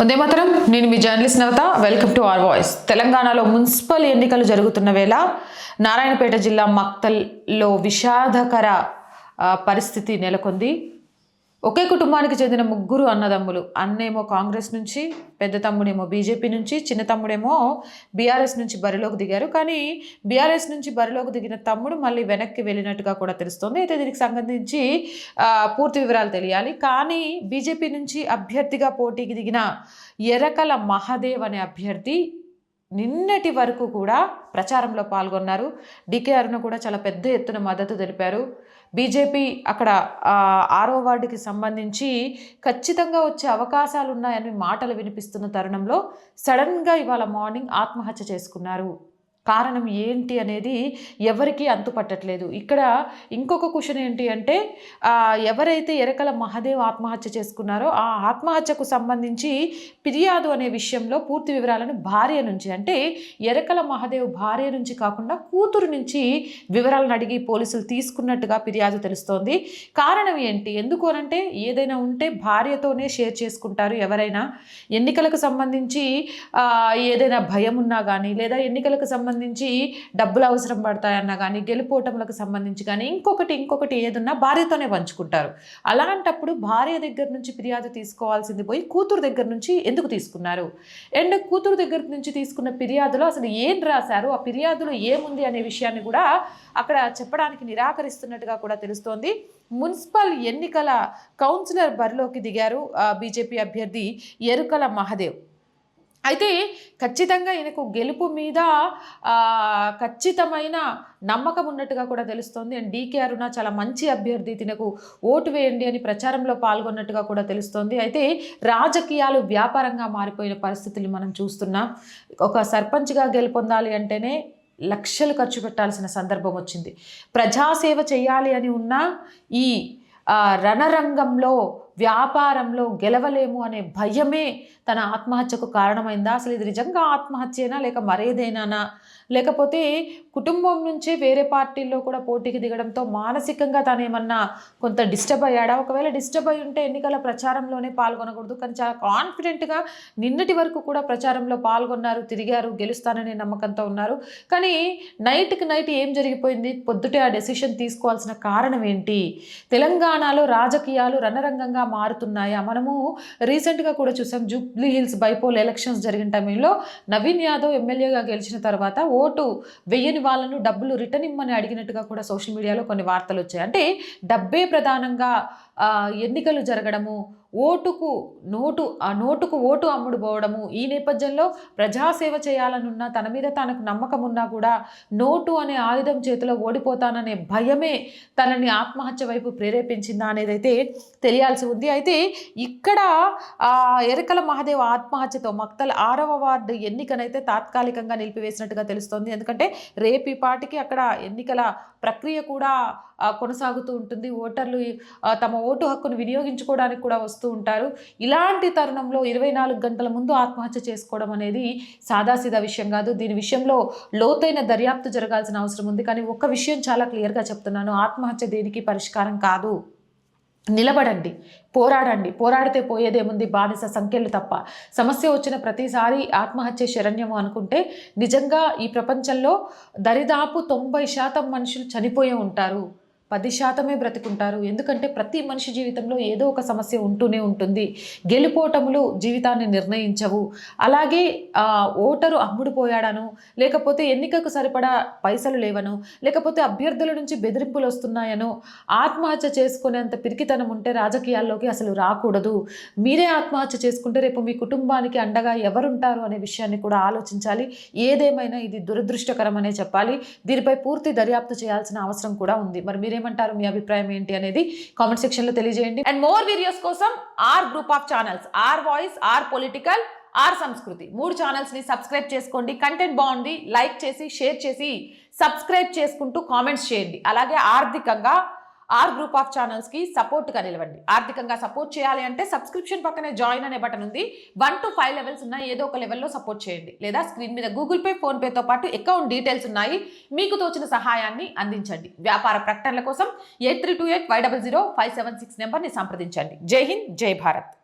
వందే మాత్రం. నేను మీ journalist Navatha. Welcome to R voice. తెలంగాణలో మున్సిపల్ ఎన్నికలు జరుగుతున్న వేళ నారాయణపేట జిల్లా మక్తల్లో విషాదకర పరిస్థితి నెలకొంది. ఒకే కుటుంబానికి చెందిన ముగ్గురు అన్నదమ్ములు. అన్నేమో కాంగ్రెస్ నుంచి పెద్ద తమ్ముడేమో బీజేపీ నుంచి చిన్న తమ్ముడేమో బీఆర్ఎస్ నుంచి బరిలోకి దిగారు. కానీ బీఆర్ఎస్ నుంచి బరిలోకి దిగిన తమ్ముడు మళ్ళీ వెనక్కి వెళ్ళినట్టుగా కూడా తెలుస్తోంది. అయితే దీనికి సంబంధించి పూర్తి వివరాలు తెలియాలి. కానీ బీజేపీ నుంచి అభ్యర్థిగా పోటీకి దిగిన ఎరకల మహాదేవ్ అనే అభ్యర్థి నిన్నటి వరకు కూడా ప్రచారంలో పాల్గొన్నారు. డికే అరుణ కూడా చాలా పెద్ద ఎత్తున మద్దతు తెలిపారు. బీజేపీ అక్కడ ఆరో వార్డుకి సంబంధించి ఖచ్చితంగా వచ్చే అవకాశాలు ఉన్నాయని మాటలు వినిపిస్తున్న తరుణంలో సడన్గా ఇవాళ మార్నింగ్ ఆత్మహత్య చేసుకున్నారు. కారణం ఏంటి అనేది ఎవరికీ అంతుపట్టట్లేదు. ఇక్కడ ఇంకొక క్వశ్చన్ ఏంటి అంటే ఎవరైతే ఎరకల మహాదేవ్ ఆత్మహత్య చేసుకున్నారో ఆ ఆత్మహత్యకు సంబంధించి ఫిర్యాదు అనే విషయంలో పూర్తి వివరాలను భార్య నుంచి అంటే ఎరకల మహాదేవ్ భార్య నుంచి కాకుండా కూతురు నుంచి వివరాలను అడిగి పోలీసులు తీసుకున్నట్టుగా ఫిర్యాదు తెలుస్తోంది. కారణం ఏంటి? ఎందుకు అనంటే ఏదైనా ఉంటే భార్యతోనే షేర్ చేసుకుంటారు ఎవరైనా. ఎన్నికలకు సంబంధించి ఏదైనా భయం ఉన్నా కానీ లేదా ఎన్నికలకు సంబంధించి డబ్బులు అవసరం పడతాయన్నా కానీ గెలుపోటములకు సంబంధించి కానీ ఇంకొకటి ఇంకొకటి ఏదున్నా భార్యతోనే పంచుకుంటారు. అలాంటప్పుడు భార్య దగ్గర నుంచి ఫిర్యాదు తీసుకోవాల్సింది పోయి కూతురు దగ్గర నుంచి ఎందుకు తీసుకున్నారు? అండ్ కూతురు దగ్గర నుంచి తీసుకున్న ఫిర్యాదులో అసలు ఏం రాశారు? ఆ ఫిర్యాదులో ఏముంది అనే విషయాన్ని కూడా అక్కడ చెప్పడానికి నిరాకరిస్తున్నట్టుగా కూడా తెలుస్తోంది. మున్సిపల్ ఎన్నికల కౌన్సిలర్ బరిలోకి దిగారు బీజేపీ అభ్యర్థి ఎరుకల మహదేవ్. అయితే ఖచ్చితంగా ఈయనకు గెలుపు మీద ఖచ్చితమైన నమ్మకం ఉన్నట్టుగా కూడా తెలుస్తోంది. అండ్ డీకే అరుణ చాలా మంచి అభ్యర్థి. తినకు ఓటు వేయండి అని ప్రచారంలో పాల్గొన్నట్టుగా కూడా తెలుస్తోంది. అయితే రాజకీయాలు వ్యాపారంగా మారిపోయిన పరిస్థితులు మనం చూస్తున్నాం ఒక సర్పంచ్గా గెలుపొందాలి అంటేనే లక్షలు ఖర్చు పెట్టాల్సిన సందర్భం వచ్చింది. ప్రజాసేవ చేయాలి అని ఉన్న ఈ రణరంగంలో వ్యాపారంలో గెలవలేము అనే భయమే తన ఆత్మహత్యకు కారణమైందా? అసలు ఇది నిజంగా ఆత్మహత్యేనా లేక మరేదైనానా? లేకపోతే కుటుంబం నుంచే వేరే పార్టీల్లో కూడా పోటీకి దిగడంతో మానసికంగా తాను ఏమన్నా కొంత డిస్టర్బ్ అయ్యాడా? ఒకవేళ డిస్టర్బ్ అయి ఉంటే ఎన్నికల ప్రచారంలోనే పాల్గొనకూడదు. కానీ చాలా కాన్ఫిడెంట్గా నిన్నటి వరకు కూడా ప్రచారంలో పాల్గొన్నారు తిరిగారు గెలుస్తాననే నమ్మకంతో ఉన్నారు. కానీ నైట్కి నైట్ ఏం జరిగిపోయింది? పొద్దుటే ఆ డెసిషన్ తీసుకోవాల్సిన కారణం ఏంటి? తెలంగాణలో రాజకీయాలు రణరంగంగా మారుతున్నాయా? మనము రీసెంట్గా కూడా చూసాం జూబ్లీ హిల్స్ బైపోల్ ఎలక్షన్స్ జరిగిన టైంలో నవీన్ యాదవ్ ఎమ్మెల్యేగా గెలిచిన తర్వాత ఓటు వెయ్యని వాళ్ళను డబ్బులు రిటర్న్ ఇమ్మని అడిగినట్టుగా కూడా సోషల్ మీడియాలో కొన్ని వార్తలు వచ్చాయి. అంటే డబ్బే ప్రధానంగా ఎన్నికలు జరగడము ఓటుకు నోటు ఆ నోటుకు ఓటు అమ్ముడు పోవడము ఈ నేపథ్యంలో ప్రజాసేవ చేయాలనున్నా తన మీద తనకు నమ్మకం ఉన్నా కూడా నోటు అనే ఆయుధం చేతిలో ఓడిపోతాననే భయమే తనని ఆత్మహత్య వైపు ప్రేరేపించిందా అనేదైతే తెలియాల్సి ఉంది. అయితే ఇక్కడ ఎరకల మహాదేవ్ ఆత్మహత్యతో మక్తల్ ఆరవ వార్డు ఎన్నికనైతే తాత్కాలికంగా నిలిపివేసినట్టుగా తెలుస్తోంది. ఎందుకంటే రేపు పాటికి అక్కడ ఎన్నికల ప్రక్రియ కూడా కొనసాగుతూ ఉంటుంది. ఓటర్లు తమ ఓటు హక్కును వినియోగించుకోవడానికి కూడా వస్తూ ఉంటారు. ఇలాంటి తరుణంలో ఇరవై నాలుగు గంటల ముందు ఆత్మహత్య చేసుకోవడం అనేది సాదాసీదా విషయం కాదు. దీని విషయంలో లోతైన దర్యాప్తు జరగాల్సిన అవసరం ఉంది. కానీ ఒక్క విషయం చాలా క్లియర్గా చెప్తున్నాను. ఆత్మహత్య దేనికి పరిష్కారం కాదు. నిలబడండి. పోరాడండి. పోరాడితే పోయేదేముంది? బానిస సంఖ్యలు తప్ప. సమస్య వచ్చిన ప్రతిసారి ఆత్మహత్య శరణ్యము అనుకుంటే నిజంగా ఈ ప్రపంచంలో దరిదాపు తొంభై శాతం మనుషులు చనిపోయే ఉంటారు. పది శాతమే బ్రతికుంటారు. ఎందుకంటే ప్రతి మనిషి జీవితంలో ఏదో ఒక సమస్య ఉంటూనే ఉంటుంది. గెలుపోటములు జీవితాన్ని నిర్ణయించవు. అలాగే ఓటరు అమ్ముడుపోయాడను లేకపోతే ఎన్నికకు సరిపడా పైసలు లేవను లేకపోతే అభ్యర్థుల నుంచి బెదిరింపులు వస్తున్నాయనో ఆత్మహత్య చేసుకునేంత పిరికితనం ఉంటే రాజకీయాల్లోకి అసలు రాకూడదు. మీరే ఆత్మహత్య చేసుకుంటే రేపు మీ కుటుంబానికి అండగా ఎవరుంటారు అనే విషయాన్ని కూడా ఆలోచించాలి. ఏదేమైనా ఇది దురదృష్టకరమనే చెప్పాలి. దీనిపై పూర్తి దర్యాప్తు చేయాల్సిన అవసరం కూడా ఉంది. మరి ఏమంటారు మీ అభిప్రాయం ఏంటి అనేది కామెంట్ సెక్షన్లో తెలియజేయండి. అండ్ మోర్ వీడియోస్ కోసం R group of channels R voice R political R Samskruthi మూడు ఛానల్స్ని సబ్స్క్రైబ్ చేసుకోండి. కంటెంట్ బాగుంది లైక్ చేసి షేర్ చేసి సబ్స్క్రైబ్ చేసుకుంటూ కామెంట్స్ చేయండి. అలాగే ఆర్థికంగా ఆర్ గ్రూప్ ఆఫ్ ఛానల్స్కి సపోర్ట్గా నిలవండి. ఆర్థికంగా సపోర్ట్ చేయాలి అంటే సబ్స్క్రిప్షన్ పక్కనే జాయిన్ అనే బటన్ ఉంది. వన్ టు ఫైవ్ లెవెల్స్ ఉన్నాయి ఏదో ఒక లెవెల్లో సపోర్ట్ చేయండి. లేదా స్క్రీన్ మీద గూగుల్ పే ఫోన్పేతో పాటు అకౌంట్ డీటెయిల్స్ ఉన్నాయి. మీకు తోచిన సహాయాన్ని అందించండి. వ్యాపార ప్రకటనల కోసం eight three two eight five double zero five seven six నెంబర్ని సంప్రదించండి. జై హింద్ జై భారత్.